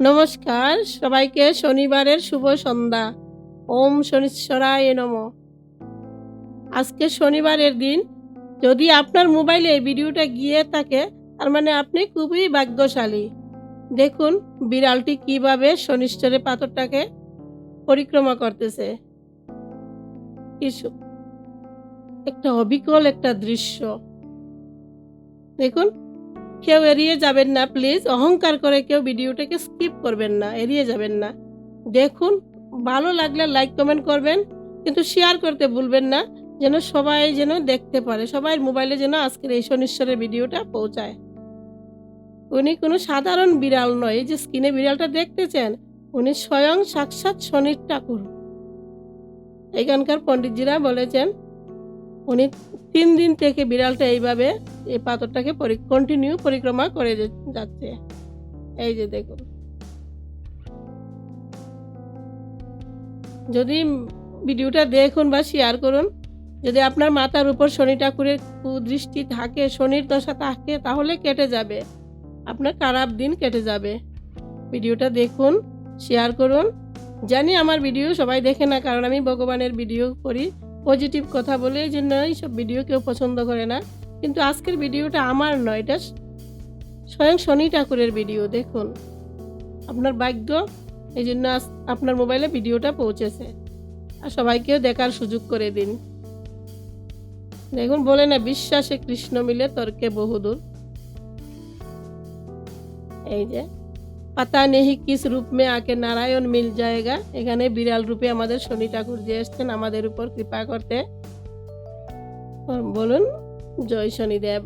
নমস্কার, সবাইকে শনিবারের শুভ সন্ধ্যা। ওম শনিশ্বরায় নম। আজকে শনিবারের দিন, যদি আপনার মোবাইলে ভিডিওটা গিয়ে থাকে, তার মানে আপনি খুবই ভাগ্যশালী। দেখুন, বিড়ালটি কীভাবে শনিশ্বরের পাথরটাকে পরিক্রমা করতেছে। একটা অবিকল একটা দৃশ্য। দেখুন কেউ এড়িয়ে যাবেন না প্লিজ অহংকার করে কেউ ভিডিওটাকে স্কিপ করবেন না, এড়িয়ে যাবেন না। দেখুন, ভালো লাগলে লাইক কমেন্ট করবেন, কিন্তু শেয়ার করতে ভুলবেন না, যেন সবাই যেন দেখতে পারে সবাই মোবাইলে যেন আজকের এই শনিশ্বরের ভিডিওটা পৌঁছায়। উনি কোনো সাধারণ বিড়াল নয় যে স্ক্রিনে বিড়ালটা দেখতে দেখতেছেন, উনি স্বয়ং সাক্ষাৎ শনির ঠাকুর। এখানকার পণ্ডিতজিরা বলেছেন উনি তিন দিন থেকে বিড়ালটা এইভাবে এই পাথরটাকে কন্টিনিউ পরিক্রমা করে যাচ্ছে। এই যে দেখুন। যদি ভিডিওটা দেখুন বা শেয়ার করুন, যদি আপনার মাথার উপর শনি ঠাকুরের কুদৃষ্টি থাকে, শনির দশা থাকে, তাহলে কেটে যাবে। আপনার খারাপ দিন কেটে যাবে। ভিডিওটা দেখুন শেয়ার করুন। জানি আমার ভিডিও সবাই দেখে না, কারণ আমি ভগবানের ভিডিও করি। পজিটিভ কথা বলে এই জন্য এইসব ভিডিও কেউ পছন্দ করে না। কিন্তু আজকের ভিডিওটা আমার নয়, এটা স্বয়ং শনি ঠাকুরের ভিডিও দেখুন। আপনার ভাগ্য, এই জন্য আপনার মোবাইলে ভিডিওটা পৌঁছেছে। আর সবাইকেও দেখার সুযোগ করে দিন। দেখুন, বলে না, বিশ্বাসে কৃষ্ণ মিলে তর্কে বহুদূর। এই যে। পাতা নেহি কিস রূপ মে আকে নারায়ণ মিল জায়গা এখানে বিড়াল রূপে আমাদের শনি ঠাকুর যে এসছেন, আমাদের উপর কৃপা করতে। বলুন, জয় শনিদেব।